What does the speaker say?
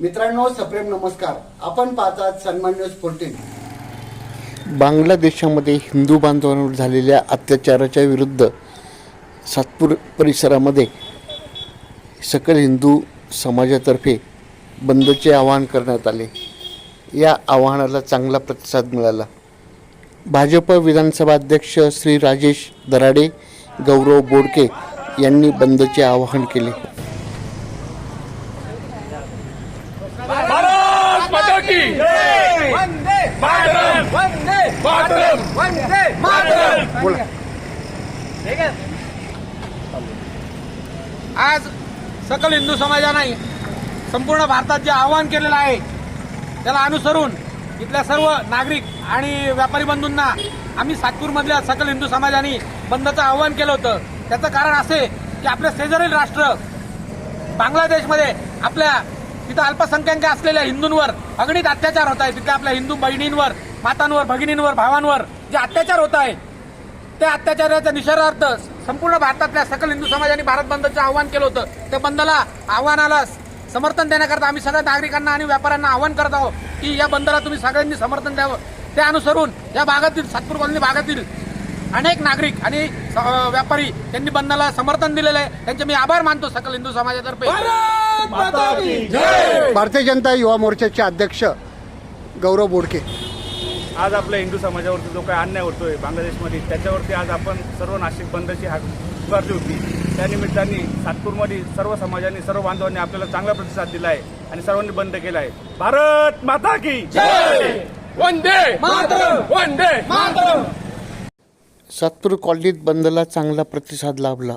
मित्रांनो सप्रेम नमस्कार. आपण पाहतात सन्मान न्यूज फोर्टीन बांगलादेशामध्ये हिंदू बांधवांवर झालेल्या अत्याचाराच्या विरुद्ध सातपूर परिसरामध्ये सकल हिंदू समाजातर्फे बंदचे आवाहन करण्यात आले. या आवाहनाला चांगला प्रतिसाद मिळाला. भाजप विधानसभा अध्यक्ष श्री राजेश दराडे गौरव बोडके यांनी बंदचे आवाहन केले. भारत माता की वंदे। मातरम वंदे। मातरम वंदे। मातरम बोला। आज सकल हिंदू समाजाने संपूर्ण भारतात जे आवाहन केलेलं आहे त्याला अनुसरून इथल्या सर्व नागरिक आणि व्यापारी बंधूंना आम्ही सातपूरमधल्या सकल हिंदू समाजाने बंदचं आवाहन केलं होतं. त्याचं कारण असे की आपल्या शेजारील राष्ट्र बांगलादेशमध्ये आपल्या तिथं अल्पसंख्याक असलेल्या हिंदूंवर अगणित अत्याचार होत आहे तिथल्या आपल्या हिंदू बहिणींवर मातांवर भगिनींवर भावांवर जे अत्याचार होत आहे त्या अत्याचाराच्या निषेधार्थ संपूर्ण भारतातल्या सकल हिंदू समाजाने भारत बंदचं आवाहन केलं होतं. त्या बंदला आव्हानाला समर्थन देण्याकरता आम्ही सगळ्या नागरिकांना आणि व्यापाऱ्यांना आवाहन करत आहोत की या बंदला तुम्ही सगळ्यांनी समर्थन द्यावं. त्या अनुसरून या भागातील सातपूर कॉलनी भागातील अनेक नागरिक आणि व्यापारी यांनी बंदला समर्थन दिलेलं आहे. त्यांचे मी आभार मानतो सकल हिंदू समाजातर्फे. भारतीय जनता युवा मोर्चाचे अध्यक्ष गौरव बोडके. आज आपल्या हिंदू समाजावरती जो काही अन्याय होतोय बांगलादेशमध्ये त्याच्यावरती आज आपण सर्व नाशिक बंदची हाक पुकारली होती. त्या निमित्ताने सातपूरमध्ये सर्व समाजाने सर्व बांधवांनी आपल्याला चांगला प्रतिसाद दिला आहे आणि सर्वांनी बंद केला आहे. भारत माता की जय! वंदे! मातरम! वंदे! मातरम! सातपूर कॉलनीत बंदला चांगला प्रतिसाद लाभला.